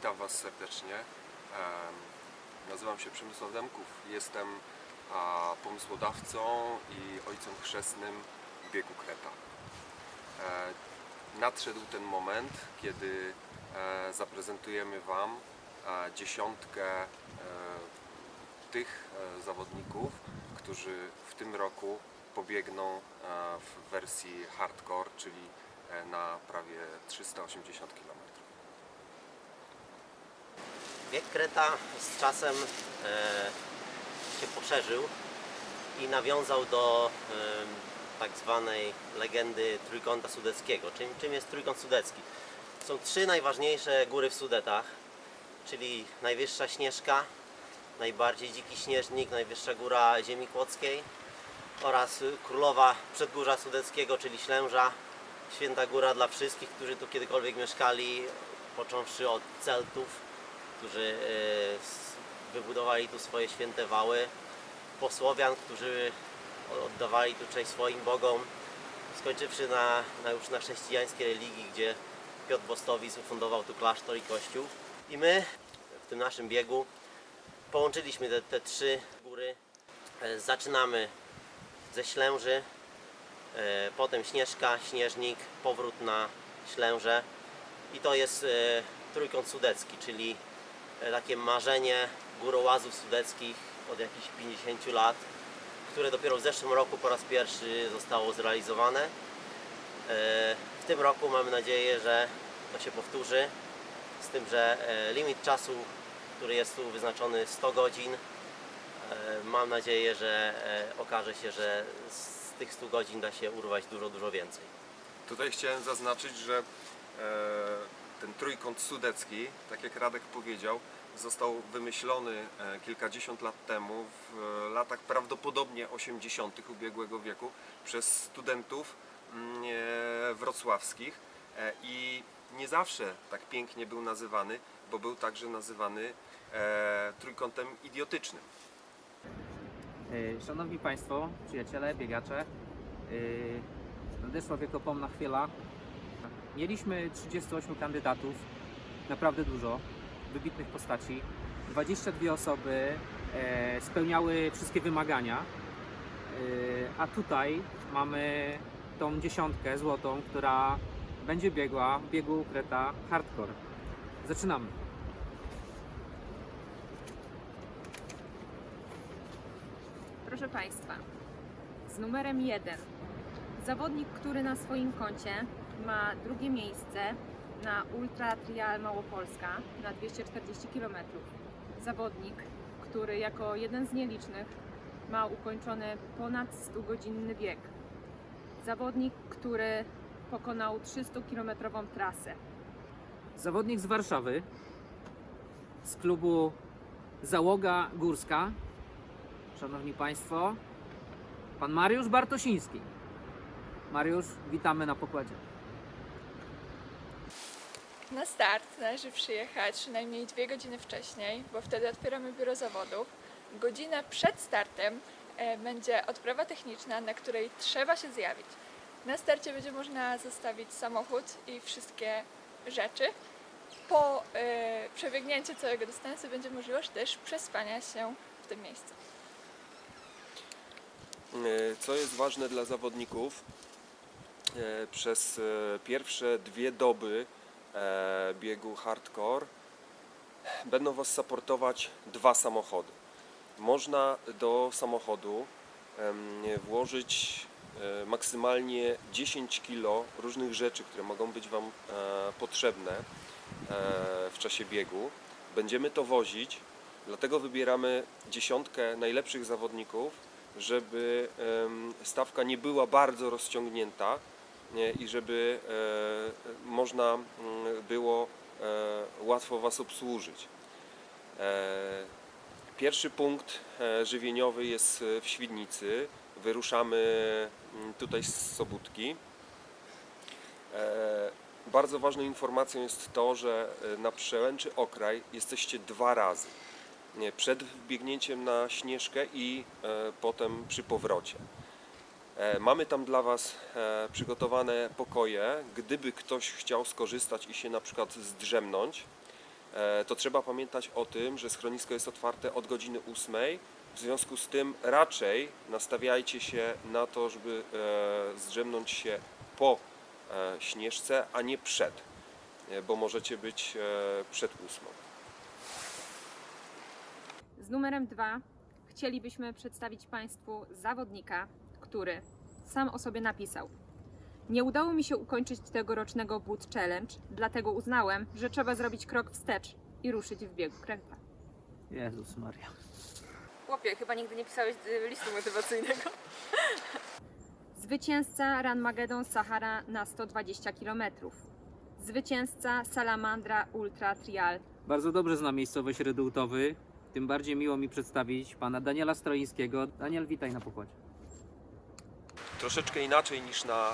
Witam Was serdecznie. Nazywam się Przemysław Demków. Jestem pomysłodawcą i ojcem chrzestnym biegu Kreta. E, Nadszedł ten moment, kiedy e, zaprezentujemy Wam dziesiątkę e, tych zawodników, którzy w tym roku pobiegną w wersji hardcore, czyli na prawie 380 km. Bieg Kreta z czasem e, się poszerzył i nawiązał do tak zwanej legendy Trójkąta Sudeckiego. Czym, czym jest Trójkąt Sudecki? Są trzy najważniejsze góry w Sudetach, czyli najwyższa Śnieżka, najbardziej dziki śnieżnik, najwyższa góra ziemi kłodzkiej oraz królowa przedgórza sudeckiego, czyli Ślęża, święta góra dla wszystkich, którzy tu kiedykolwiek mieszkali, począwszy od Celtów, którzy e, wybudowali tu swoje święte wały, po Słowian, którzy oddawali tu cześć swoim bogom, skończywszy na, na już na chrześcijańskiej religii, gdzie Piotr Bostowic ufundował tu klasztor i kościół. I my w tym naszym biegu połączyliśmy te, te trzy góry. E, Zaczynamy ze Ślęży, e, potem Śnieżka, Śnieżnik, powrót na Ślężę i to jest Trójkąt Sudecki, czyli takie marzenie górołazów sudeckich od jakichś 50 lat, które dopiero w zeszłym roku po raz pierwszy zostało zrealizowane. E, W tym roku mamy nadzieję, że to się powtórzy, z tym, że e, limit czasu, który jest tu wyznaczony 100 godzin, e, mam nadzieję, że e, okaże się, że z tych 100 godzin da się urwać dużo, dużo więcej. Tutaj chciałem zaznaczyć, że e, ten trójkąt sudecki, tak jak Radek powiedział, został wymyślony e, kilkadziesiąt lat temu, w e, latach prawdopodobnie 80. ubiegłego wieku, przez studentów mm, e, wrocławskich i nie zawsze tak pięknie był nazywany, bo był także nazywany trójkątem idiotycznym. Szanowni Państwo, przyjaciele, biegacze, nadeszła wiekopomna chwila. Mieliśmy 38 kandydatów, naprawdę dużo, wybitnych postaci. 22 osoby e, spełniały wszystkie wymagania, E, a tutaj mamy tą dziesiątkę złotą, która będzie biegła w biegu Kreta Hardcore. Zaczynamy. Proszę Państwa, z numerem 1 zawodnik, który na swoim koncie ma drugie miejsce na Ultra Trial Małopolska na 240 km. Zawodnik, który jako jeden z nielicznych ma ukończony ponad 100-godzinny bieg. Zawodnik, który pokonał 300-kilometrową trasę. Zawodnik z Warszawy z klubu Załoga Górska. Szanowni Państwo, pan Mariusz Bartosiński. Mariusz, witamy na pokładzie. Na start należy przyjechać przynajmniej dwie godziny wcześniej, bo wtedy otwieramy biuro zawodów. Godzinę przed startem e, będzie odprawa techniczna, na której trzeba się zjawić. Na starcie będzie można zostawić samochód i wszystkie rzeczy. Po e, przebiegnięciu całego dystansu będzie możliwość też przespania się w tym miejscu. E, Co jest ważne dla zawodników, przez pierwsze dwie doby biegu hardcore będą Was supportować dwa samochody. Można do samochodu włożyć e, maksymalnie 10 kg różnych rzeczy, które mogą być Wam e, potrzebne e, w czasie biegu. Będziemy to wozić, dlatego wybieramy dziesiątkę najlepszych zawodników, żeby stawka nie była bardzo rozciągnięta i żeby e, można mm, było e, łatwo Was obsłużyć. E, Pierwszy punkt żywieniowy jest w Świdnicy. Wyruszamy mm, tutaj z Sobótki. Bardzo ważną informacją jest to, że na przełęczy Okraj jesteście dwa razy. Przed biegnięciem na Śnieżkę i potem przy powrocie. E, Mamy tam dla Was e, przygotowane pokoje. Gdyby ktoś chciał skorzystać i się na przykład zdrzemnąć, e, to trzeba pamiętać o tym, że schronisko jest otwarte od godziny 8. W związku z tym raczej nastawiajcie się na to, żeby zdrzemnąć się po śnieżce, a nie przed, bo możecie być przed 8. Z numerem 2 chcielibyśmy przedstawić Państwu zawodnika, który sam o sobie napisał. Nie udało mi się ukończyć tegorocznego Boot Challenge, dlatego uznałem, że trzeba zrobić krok wstecz i ruszyć w biegu kręta. Jezus Maria. Chłopie, chyba nigdy nie pisałeś listu motywacyjnego. Zwycięzca Run Magedon Sahara na 120 km. Zwycięzca Salamandra Ultra Trial Bardzo dobrze znam miejscowość Redutowy. Tym bardziej miło mi przedstawić pana Daniela Stroińskiego. Daniel, witaj na pokładzie. Troszeczkę inaczej niż na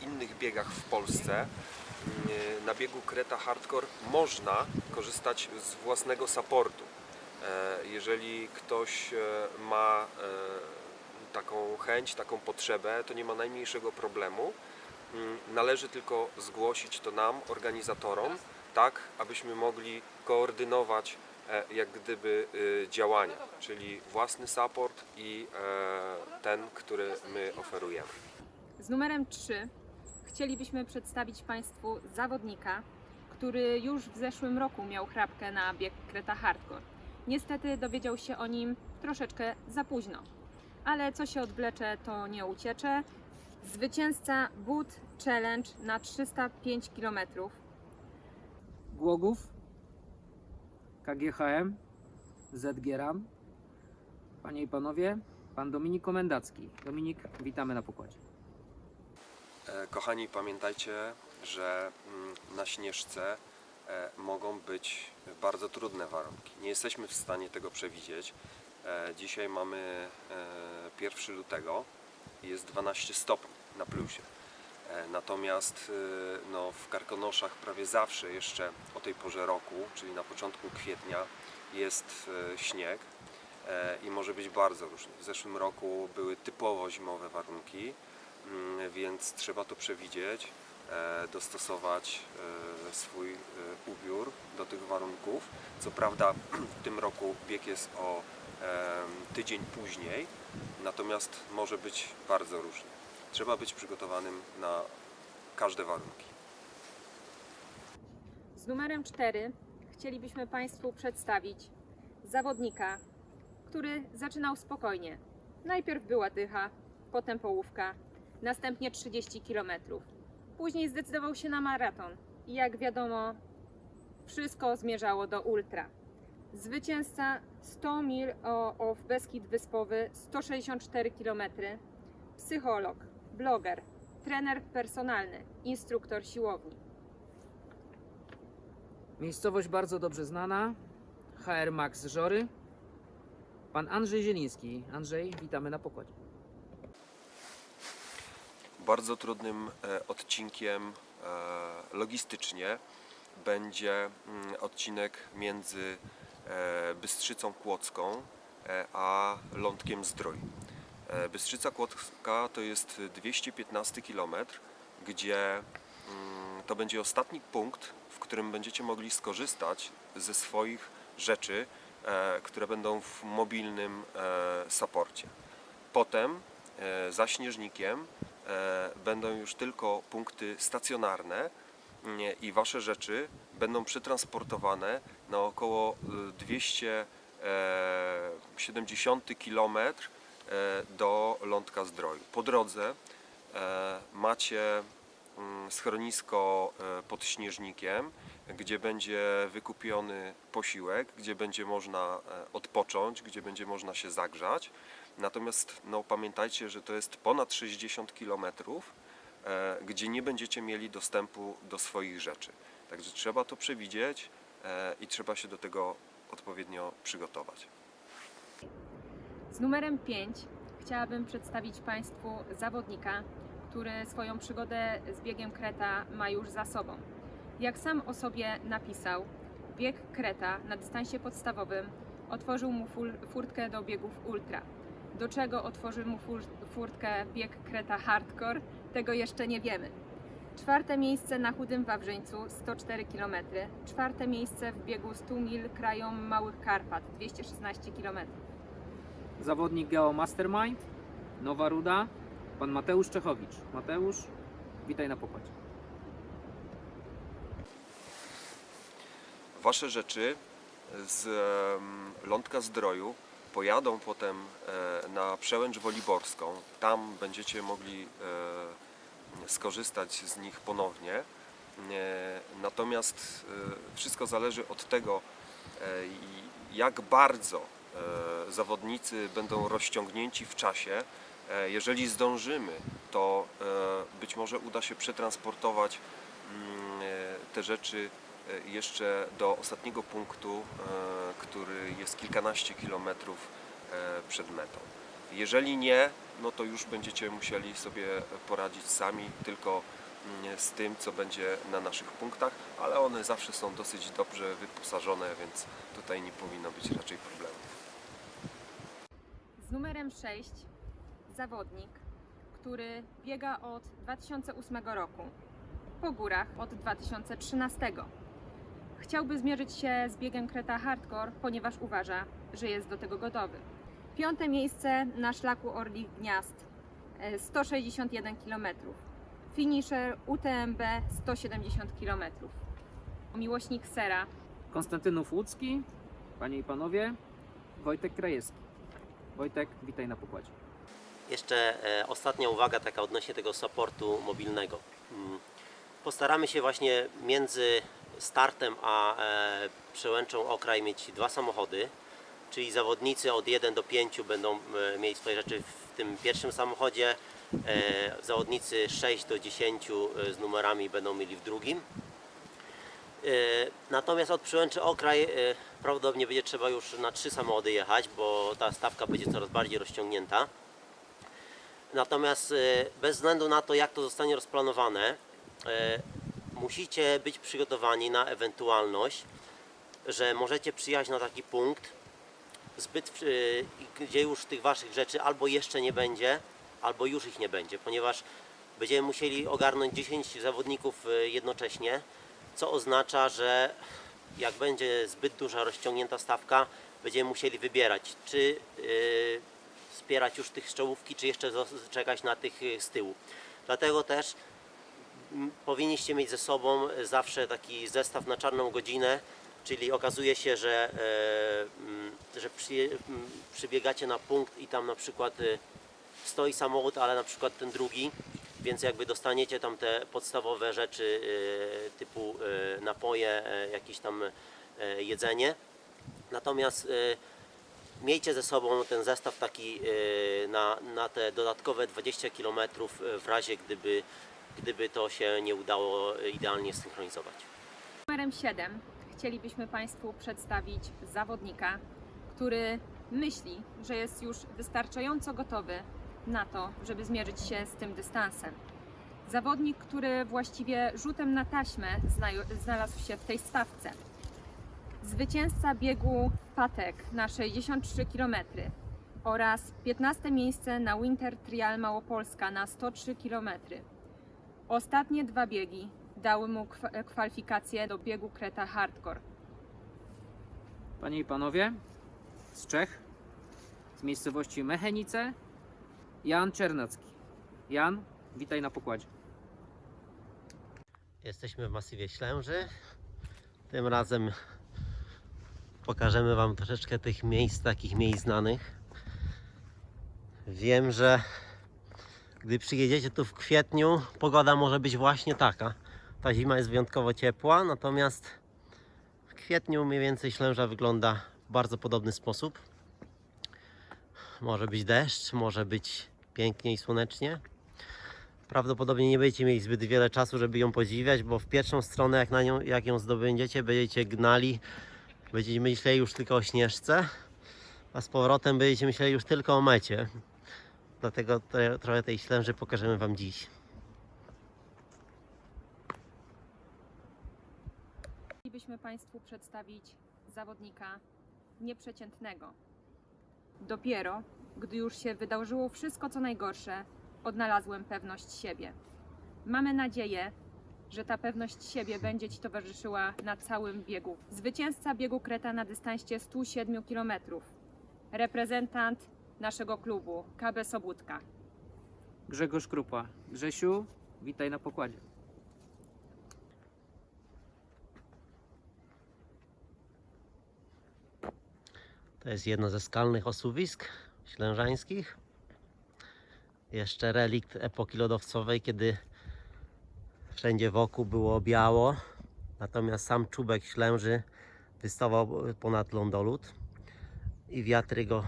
e, innych biegach w Polsce. E, Na biegu Kreta Hardcore można korzystać z własnego supportu. E, Jeżeli ktoś ma taką chęć, taką potrzebę, to nie ma najmniejszego problemu. Mm, Należy tylko zgłosić to nam, organizatorom, tak abyśmy mogli koordynować jak gdyby y, działania, czyli własny support i e, ten, który my oferujemy. Z numerem 3 chcielibyśmy przedstawić Państwu zawodnika, który już w zeszłym roku miał chrapkę na bieg Kreta Hardcore. Niestety dowiedział się o nim troszeczkę za późno, ale co się odwlecze, to nie uciecze. Zwycięzca Boot Challenge na 305 km. Głogów, KGHM, ZGRAM. Panie i panowie, pan Dominik Komendacki. Dominik, witamy na pokładzie. E, Kochani, pamiętajcie, że mm, na Śnieżce e, mogą być bardzo trudne warunki. Nie jesteśmy w stanie tego przewidzieć. E, Dzisiaj mamy e, 1 lutego i jest 12 stopni na plusie. E, Natomiast e, no, w Karkonoszach prawie zawsze jeszcze o tej porze roku, czyli na początku kwietnia, jest e, śnieg i może być bardzo różnie. W zeszłym roku były typowo zimowe warunki, Mm, więc trzeba to przewidzieć, dostosować swój ubiór do tych warunków. Co prawda w tym roku bieg jest o tydzień później, natomiast może być bardzo różnie. Trzeba być przygotowanym na każde warunki. Z numerem 4 chcielibyśmy Państwu przedstawić zawodnika, który zaczynał spokojnie. Najpierw była dycha, potem połówka, następnie 30 km. Później zdecydował się na maraton i jak wiadomo, wszystko zmierzało do ultra. Zwycięzca 100 mil o, o Beskid Wyspowy, 164 km, psycholog, bloger, trener personalny, instruktor siłowni. Miejscowość bardzo dobrze znana. HR Max Żory. Pan Andrzej Zieliński. Andrzej, witamy na pokładzie. Bardzo trudnym e, odcinkiem e, logistycznie będzie mm, odcinek między e, Bystrzycą Kłodzką e, a Lądkiem Zdrój. E, Bystrzyca Kłodzka to jest 215 km, gdzie mm, to będzie ostatni punkt, w którym będziecie mogli skorzystać ze swoich rzeczy, e, które będą w mobilnym e, saporcie. Potem za śnieżnikiem będą już tylko punkty stacjonarne i Wasze rzeczy będą przetransportowane na około e, 270 km e, do Lądka Zdroju. Po drodze e, macie mm, schronisko e, pod Śnieżnikiem, gdzie będzie wykupiony posiłek, gdzie będzie można e, odpocząć, gdzie będzie można się zagrzać. Natomiast no, pamiętajcie, że to jest ponad 60 km, e, gdzie nie będziecie mieli dostępu do swoich rzeczy. Także trzeba to przewidzieć e, i trzeba się do tego odpowiednio przygotować. Z numerem 5 chciałabym przedstawić Państwu zawodnika, który swoją przygodę z biegiem Kreta ma już za sobą. Jak sam o sobie napisał, bieg Kreta na dystansie podstawowym otworzył mu fur- furtkę do biegów ultra. Do czego otworzy mu fur- furtkę bieg Kreta Hardcore, tego jeszcze nie wiemy. Czwarte miejsce na Chudym Wawrzyńcu 104 km. Czwarte miejsce w biegu 100 mil krajom Małych Karpat 216 km. Zawodnik Geo Mastermind, Nowa Ruda, pan Mateusz Czechowicz. Mateusz, witaj na pokładzie. Wasze rzeczy z Lądka Zdroju pojadą potem e, na przełęcz woliborską. Tam będziecie mogli e, skorzystać z nich ponownie. E, Natomiast wszystko zależy od tego, jak bardzo zawodnicy będą rozciągnięci w czasie. E, Jeżeli zdążymy, to e, być może uda się przetransportować mm, e, te rzeczy e, jeszcze do ostatniego punktu, e, który jest kilkanaście kilometrów e, przed metą. Jeżeli nie, no to już będziecie musieli sobie poradzić sami, tylko mm, z tym, co będzie na naszych punktach, ale one zawsze są dosyć dobrze wyposażone, więc tutaj nie powinno być raczej problemów. Numerem 6 zawodnik, który biega od 2008 roku, po górach od 2013. Chciałby zmierzyć się z biegiem Kreta Hardcore, ponieważ uważa, że jest do tego gotowy. Piąte miejsce na szlaku Orlich Gniazd, e, 161 km. Finisher UTMB 170 km. Miłośnik sera, Konstantynów Łódzki, panie i panowie, Wojtek Krajewski. Wojtek, witaj na pokładzie. Jeszcze e, ostatnia uwaga taka odnośnie tego supportu mobilnego. Mm. Postaramy się właśnie między startem a e, przełęczą okraj mieć dwa samochody, czyli zawodnicy od 1 do 5 będą e, mieli swoje rzeczy w tym pierwszym samochodzie, zawodnicy 6 do 10 e, z numerami będą mieli w drugim. E, Natomiast od przełęczy okraj e, prawdopodobnie będzie trzeba już na trzy samochody jechać, bo ta stawka będzie coraz bardziej rozciągnięta. Natomiast e, bez względu na to, jak to zostanie rozplanowane, musicie być przygotowani na ewentualność, że możecie przyjechać na taki punkt, zbyt, gdzie już tych waszych rzeczy albo jeszcze nie będzie, albo już ich nie będzie, ponieważ będziemy musieli ogarnąć 10 zawodników jednocześnie, co oznacza, że jak będzie zbyt duża rozciągnięta stawka, będziemy musieli wybierać, czy yy, wspierać już tych z czy jeszcze czekać na tych y, z tyłu. Dlatego też powinniście mieć ze sobą zawsze taki zestaw na czarną godzinę, czyli okazuje się, że, m, że przy, m, przybiegacie na punkt i tam na przykład y, stoi samochód, ale na przykład ten drugi, więc jakby dostaniecie tam te podstawowe rzeczy y, typu y, napoje, y, jakieś tam jedzenie. Natomiast miejcie ze sobą ten zestaw taki na, na te dodatkowe 20 km w razie gdyby, gdyby to się nie udało idealnie synchronizować. Numerem 7 chcielibyśmy Państwu przedstawić zawodnika, który myśli, że jest już wystarczająco gotowy na to, żeby zmierzyć się z tym dystansem. Zawodnik, który właściwie rzutem na taśmę znalazł się w tej stawce. Zwycięzca biegu Patek na 63 km oraz 15 miejsce na Winter Trial Małopolska na 103 km. Ostatnie dwa biegi dały mu kwa- kwalifikacje do biegu Kreta Hardcore. Panie i panowie, z Czech, z miejscowości Mechenice, Jan Czernacki. Jan, witaj na pokładzie. Jesteśmy w masywie Ślęży. Tym razem pokażemy Wam troszeczkę tych miejsc, takich miejsc znanych. Wiem, że gdy przyjedziecie tu w kwietniu, pogoda może być właśnie taka. Ta zima jest wyjątkowo ciepła, natomiast w kwietniu mniej więcej Ślęża wygląda w bardzo podobny sposób. Może być deszcz, może być pięknie i słonecznie. Prawdopodobnie nie będziecie mieli zbyt wiele czasu, żeby ją podziwiać, bo w pierwszą stronę, jak, na nią, jak ją zdobędziecie, będziecie gnali, będziecie myśleli już tylko o śnieżce, a z powrotem będziecie myśleli już tylko o mecie. Dlatego te, trochę tej ślęży pokażemy Wam dziś. Chcielibyśmy Państwu przedstawić zawodnika nieprzeciętnego. Dopiero, gdy już się wydarzyło wszystko co najgorsze, odnalazłem pewność siebie. Mamy nadzieję, że ta pewność siebie będzie Ci towarzyszyła na całym biegu. Zwycięzca biegu Kreta na dystansie 107 km. Reprezentant naszego klubu, KB Sobótka. Grzegorz Krupa. Grzesiu, witaj na pokładzie. To jest jedno ze skalnych osuwisk ślężańskich. Jeszcze relikt epoki lodowcowej, kiedy wszędzie wokół było biało, natomiast sam czubek ślęży wystawał ponad lądolód i wiatry go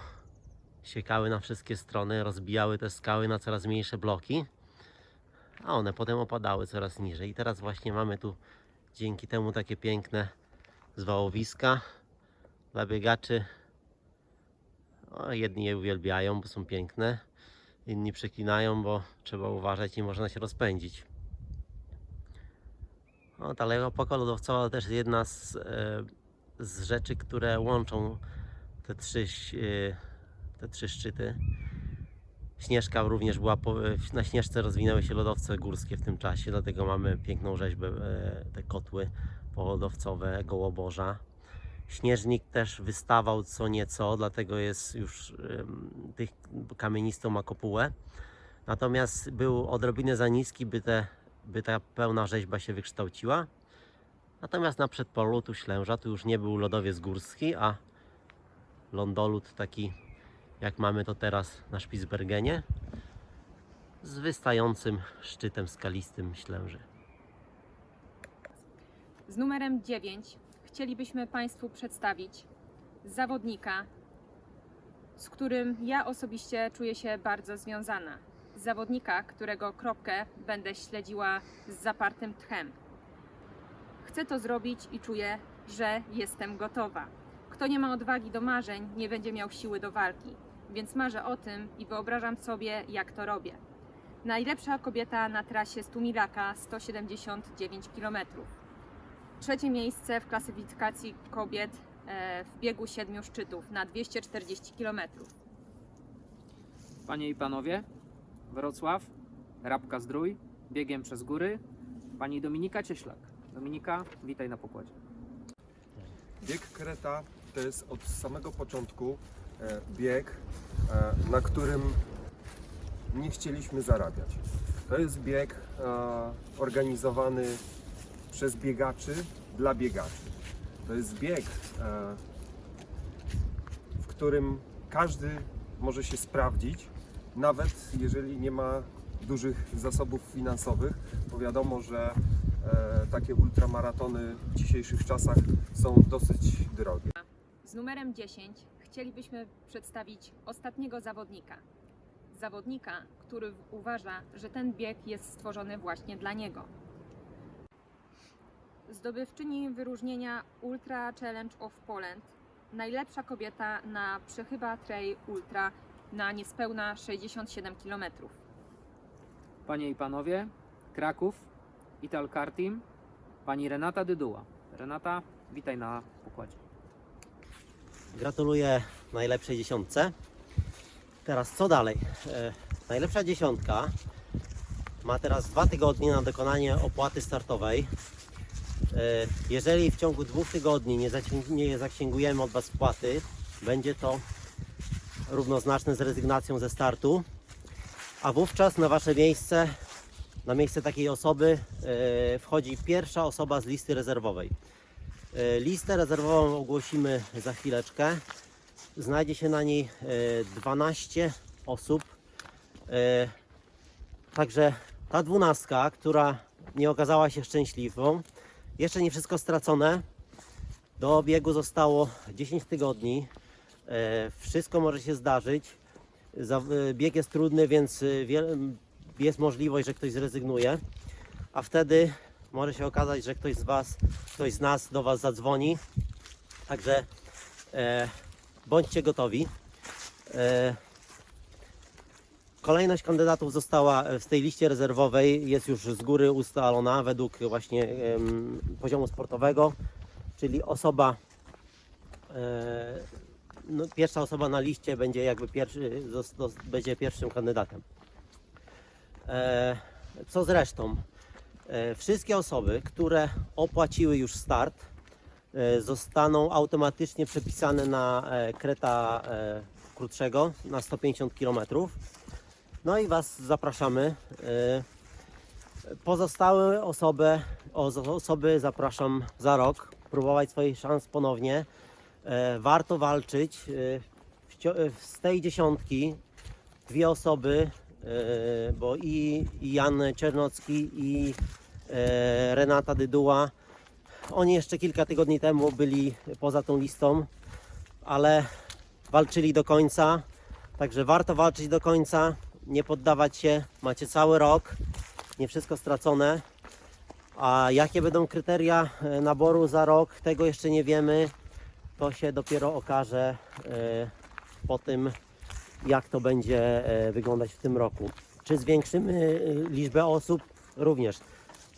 siekały na wszystkie strony, rozbijały te skały na coraz mniejsze bloki, a one potem opadały coraz niżej. I teraz właśnie mamy tu dzięki temu takie piękne zwałowiska dla biegaczy o, jedni je uwielbiają, bo są piękne, inni przeklinają, bo trzeba uważać i można się rozpędzić. O, ta epoka lodowcowa też jest jedna z, e, z rzeczy, które łączą te trzy, e, te trzy szczyty. Śnieżka również była, po, na Śnieżce rozwinęły się lodowce górskie w tym czasie, dlatego mamy piękną rzeźbę, e, te kotły polodowcowe Gołoborza. Śnieżnik też wystawał co nieco, dlatego jest już tych kamienistą ma kopułę. Natomiast był odrobinę za niski, by, te, by ta pełna rzeźba się wykształciła. Natomiast na przedpolu tu Ślęża tu już nie był lodowiec górski, a lądolód taki jak mamy to teraz na Spitsbergenie z wystającym szczytem skalistym Ślęży. Z numerem 9 chcielibyśmy Państwu przedstawić zawodnika, z którym ja osobiście czuję się bardzo związana. Zawodnika, którego kropkę będę śledziła z zapartym tchem. Chcę to zrobić i czuję, że jestem gotowa. Kto nie ma odwagi do marzeń, nie będzie miał siły do walki. Więc marzę o tym i wyobrażam sobie, jak to robię. Najlepsza kobieta na trasie Stumilaka 179 km. Trzecie miejsce w klasyfikacji kobiet e, w biegu siedmiu szczytów na 240 km. Panie i panowie, Wrocław, Rabka Zdrój, biegiem przez góry, pani Dominika Cieślak. Dominika, witaj na pokładzie. Bieg Kreta to jest od samego początku e, bieg, e, na którym nie chcieliśmy zarabiać. To jest bieg organizowany przez biegaczy dla biegaczy. To jest bieg, e, w którym każdy może się sprawdzić, nawet jeżeli nie ma dużych zasobów finansowych, bo wiadomo, że e, takie ultramaratony w dzisiejszych czasach są dosyć drogie. Z numerem 10 chcielibyśmy przedstawić ostatniego zawodnika. Zawodnika, który uważa, że ten bieg jest stworzony właśnie dla niego. Zdobywczyni wyróżnienia Ultra Challenge of Poland, najlepsza kobieta na Przechyba Trail Ultra na niespełna 67 km. Panie i panowie, Kraków, Ital Car Team, pani Renata Dyduła. Renata, witaj na pokładzie. Gratuluję najlepszej dziesiątce. Teraz co dalej? E, najlepsza dziesiątka ma teraz dwa tygodnie na dokonanie opłaty startowej. E, jeżeli w ciągu dwóch tygodni nie, nie zaksięgujemy od Was wpłaty, będzie to równoznaczne z rezygnacją ze startu, a wówczas na Wasze miejsce, na miejsce takiej osoby e, wchodzi pierwsza osoba z listy rezerwowej. E, Listę rezerwową ogłosimy za chwileczkę. Znajdzie się na niej e, 12 osób. Także ta dwunastka, która nie okazała się szczęśliwą, jeszcze nie wszystko stracone. Do biegu zostało 10 tygodni. E, Wszystko może się zdarzyć. E, Bieg jest trudny, więc e, jest możliwość, że ktoś zrezygnuje. A wtedy może się okazać, że ktoś z Was, ktoś z nas do Was zadzwoni. Także bądźcie gotowi. E, kolejność kandydatów została w tej liście rezerwowej, jest już z góry ustalona według właśnie poziomu sportowego, czyli osoba, e, no, pierwsza osoba na liście będzie jakby pierwszy, będzie pierwszym kandydatem. E, co z resztą? E, Wszystkie osoby, które opłaciły już start, e, zostaną automatycznie przepisane na e, kreta e, krótszego na 150 km. No i Was zapraszamy. E, Pozostałe osoby, osoby zapraszam za rok, próbować swoich szans ponownie. E, Warto walczyć. E, Z tej dziesiątki dwie osoby, bo i Jan Czernocki i Renata Dyduła, oni jeszcze kilka tygodni temu byli poza tą listą, ale walczyli do końca. Także warto walczyć do końca, nie poddawać się. Macie cały rok, nie wszystko stracone. A jakie będą kryteria e, naboru za rok, tego jeszcze nie wiemy. To się dopiero okaże e, po tym, jak to będzie e, wyglądać w tym roku. Czy zwiększymy liczbę osób? Również.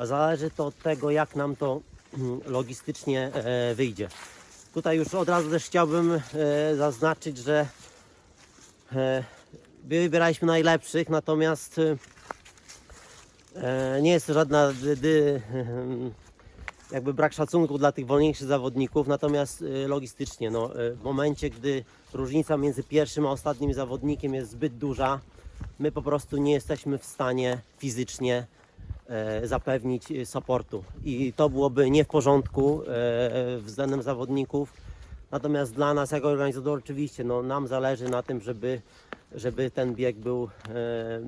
Zależy to od tego, jak nam to mm, logistycznie wyjdzie. Tutaj już od razu też chciałbym zaznaczyć, że wybieraliśmy najlepszych, natomiast e, e, nie jest to żadna dy, jakby brak szacunku dla tych wolniejszych zawodników, natomiast e, logistycznie, no, e, w momencie, gdy różnica między pierwszym a ostatnim zawodnikiem jest zbyt duża, my po prostu nie jesteśmy w stanie fizycznie e, zapewnić supportu i to byłoby nie w porządku e, względem zawodników. Natomiast dla nas jako organizator oczywiście no, nam zależy na tym, żeby, żeby ten bieg był, e,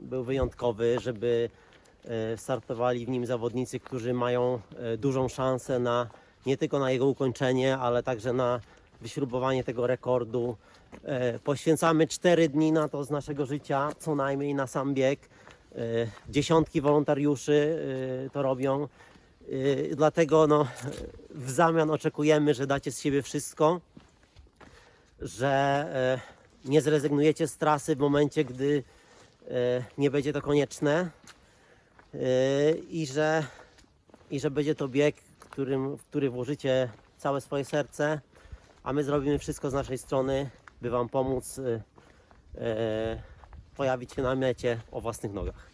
był wyjątkowy, żeby e, startowali w nim zawodnicy, którzy mają e, dużą szansę na nie tylko na jego ukończenie, ale także na wyśrubowanie tego rekordu. Poświęcamy 4 dni na to z naszego życia, co najmniej na sam bieg. Dziesiątki wolontariuszy to robią. E, Dlatego no, w zamian oczekujemy, że dacie z siebie wszystko, że e, nie zrezygnujecie z trasy w momencie, gdy e, nie będzie to konieczne i że, i że będzie to bieg, którym, w który włożycie całe swoje serce, a my zrobimy wszystko z naszej strony, by Wam pomóc pojawić się na mecie o własnych nogach.